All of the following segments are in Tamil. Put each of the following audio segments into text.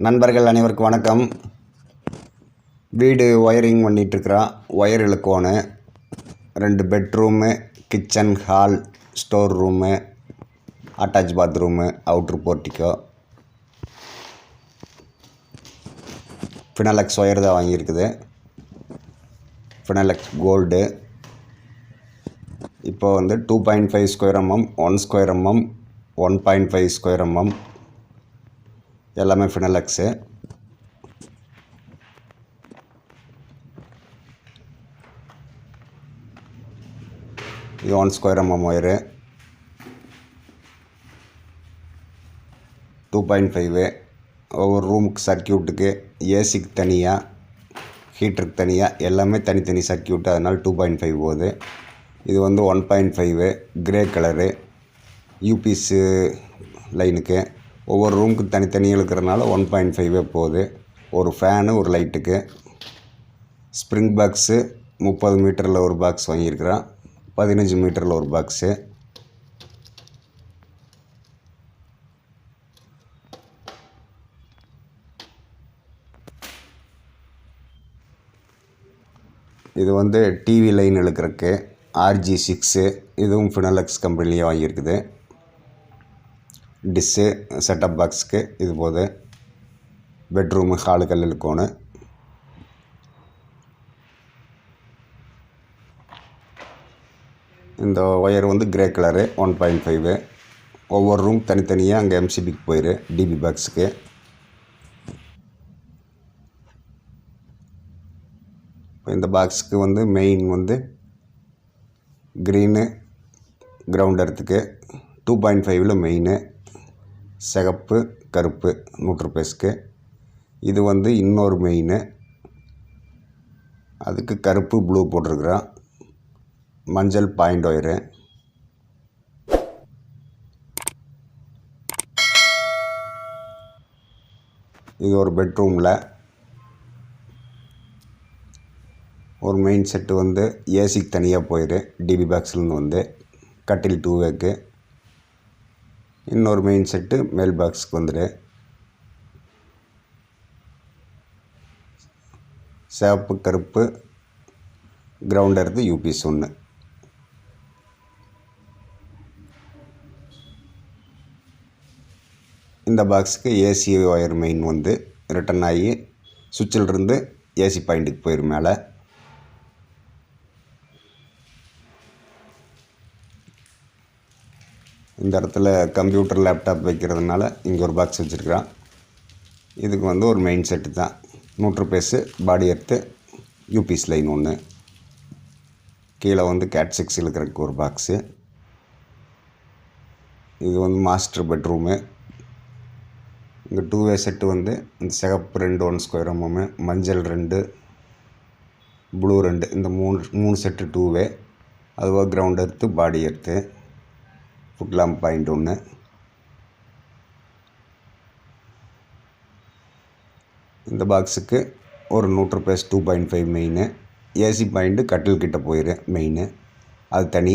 நண்பர்கள் அனைவருக்கும் வணக்கம். வீடு ஒயரிங் பண்ணிகிட்ருக்குறோம் ஒயர் இழுக்கோணும் ரெண்டு bedroom kitchen hall store room attach bathroom outer portico Finolex wire தான் வாங்கியிருக்குது. ஃபினலக்ஸ் கோல்டு இப்போ வந்து two point five square mm one square mm one point five square mm எல்லாமே ஃபினலக்ஸு இது one square mm wire two point five ஒவ்வொரு ரூமுக்கு சர்க்கியூட்டுக்கு ஏசிக்கு தனியாக ஹீட்டருக்கு தனியாக எல்லாமே தனித்தனி சர்க்கியூட்டு அதனால் டூ பாயிண்ட் ஃபைவ் போகுது. இது வந்து one point five grey colour UPS லைனுக்கு ஒவ்வொரு ரூமுக்கு தனித்தனி இருக்கிறனால ஒன் பாயிண்ட் ஃபைவே போகுது. ஒரு ஃபேனு ஒரு லைட்டுக்கு ஸ்ப்ரிங் பாக்ஸு முப்பது மீட்டரில் ஒரு பாக்ஸ் வாங்கியிருக்கிறோம் பதினஞ்சு மீட்டரில் ஒரு பாக்ஸு இது வந்து டிவி லைன் இழுக்கிறதுக்கு ஆர்ஜி சிக்ஸு இதுவும் ஃபினலக்ஸ் கம்பெனிலேயே வாங்கியிருக்குது. டிஸ்ஸு செட்டப் பாக்ஸுக்கு இது போது பெட்ரூமு ஹாலுக்கல் இழுக்கோணும் இந்த ஒயர் வந்து grey colour one point five ஒவ்வொரு ரூம் தனித்தனியாக அங்கே எம்சிபிக்கு போயிரு டிபி பாக்ஸுக்கு இந்த பாக்ஸுக்கு வந்து மெயின் வந்து க்ரீனு கிரவுண்ட் எர்த்துக்கு டூ பாயிண்ட் ஃபைவ்ல மெயினு சிகப்பு கருப்பு நூற்று பேஸ்க்கு இது வந்து இன்னொரு மெயினு அதுக்கு கருப்பு ப்ளூ போட்டிருக்குறோம் மஞ்சள் பாயிண்ட் ஒயரு இது ஒரு பெட்ரூமில் ஒரு மெயின் செட்டு வந்து ஏசிக்கு தனியாக போயிடு டிபி பாக்ஸ்லேருந்து வந்து. கட்டில் டூ வேக்கு இன்னொரு மெயின் செட்டு மேல் பாக்ஸுக்கு வந்துடு. சிவப்பு கருப்பு கிரவுண்ட் எடுத்து யூபிஎஸ் ஒன்று இந்த பாக்ஸுக்கு ஏசி ஒயர் மெயின் வந்து ரிட்டன் ஆகி சுவிட்சில் இருந்து ஏசி பாயிண்ட்டுக்கு போயிடும் மேலே. இந்த இடத்துல கம்ப்யூட்டர் லேப்டாப் வைக்கிறதுனால இங்கே ஒரு பாக்ஸ் வச்சுருக்குறான். இதுக்கு வந்து ஒரு மெயின் செட்டு தான். நூற்று பேஸு பாடி எடுத்து யூபிஎஸ் லைன் ஒன்று கீழே வந்து கேட் சிக்ஸ் இழுக்கிறதுக்கு ஒரு பாக்ஸு இது வந்து மாஸ்டர் பெட்ரூமு இங்கே டூ வே செட்டு வந்து இந்த சிகப்பு ரெண்டு ஒன் ஸ்கொயர் எம்எம்மு மஞ்சள் ரெண்டு ப்ளூ ரெண்டு இந்த மூணு மூணு செட்டு டூ வே அதுவாக கிரவுண்ட் எடுத்து பாடி எடுத்து ஃபுட்லாம் பாயிண்ட் ஒன்று இந்த பாக்ஸுக்கு ஒரு நூற்று phase two point five main. AC point கட்டில் கிட்ட போயிரு மெயினு. அது தனி.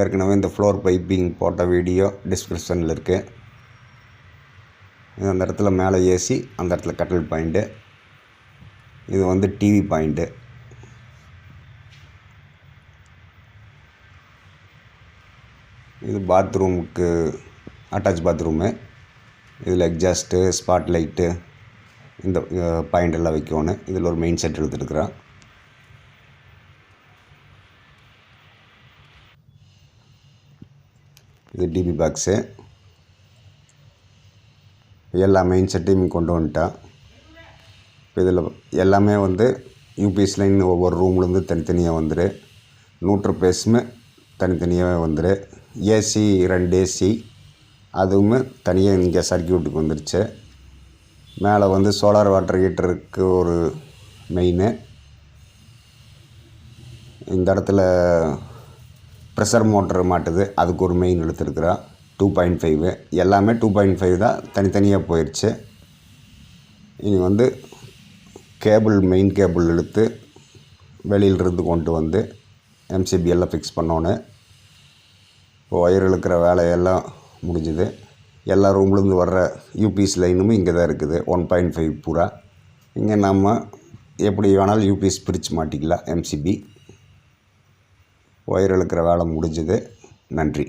ஏற்கனவே இந்த ஃப்ளோர் பைப்பிங் போட்ட வீடியோ டிஸ்கிரிப்ஷனில் இருக்குது அந்த இடத்துல மேலே ஏசி அந்த இடத்துல கட்டில் பாயிண்ட்டு. இது வந்து டிவி பாயிண்ட்டு. இது பாத்ரூமுக்கு அட்டாச் பாத்ரூமு. இதில் எக்ஸாஸ்ட்டு ஸ்பாட் லைட்டு இந்த பாயிண்ட் எல்லாம் வைக்கணும். இதில் ஒரு மெயின் செட் எடுத்துருக்குறான் இது டிபி பாக்ஸு எல்லா மெயின் செட்டையும் கொண்டு வந்துட்டான் இப்போ இதில் எல்லாமே வந்து யூபிஎஸ் லைன் ஒவ்வொரு ரூம்லேருந்து தனித்தனியாக வந்துடு நூற்று பேஸுமே தனித்தனியாக வந்துடு ஏசி ரெண்டு ஏசி. அதுவுமே தனியாக இங்கே சர்க்கியூட்டுக்கு வந்துடுச்சு மேலே வந்து சோலார் வாட்டர் ஹீட்டருக்கு ஒரு மெயினு இந்த இடத்துல ப்ரெஷர் மோட்ரு மாட்டுது. அதுக்கு ஒரு மெயின் எடுத்துருக்குறோம் டூ பாயிண்ட் ஃபைவு எல்லாமே டூ பாயிண்ட் ஃபைவ் தான் தனித்தனியாக போயிடுச்சு இனி வந்து கேபிள் மெயின் கேபிள் இழுத்து வெளியிலிருந்து கொண்டு வந்து எம்சிபி எல்லாம் ஃபிக்ஸ் பண்ணோன்னு ஒயர் இழுக்கிற வேலையெல்லாம் முடிஞ்சுது. எல்லா ரூம்லேருந்து வர்ற யூபிஎஸ் லைனும் இங்கே தான் இருக்குது. ஒன் பாயிண்ட் ஃபைவ் பூரா. இங்கே நம்ம எப்படி வேணாலும் யூபிஎஸ் பிரித்து மாட்டிக்கலாம் எம்சிபி ஒயர் இழுக்கிற வேலை முடிஞ்சுது. நன்றி.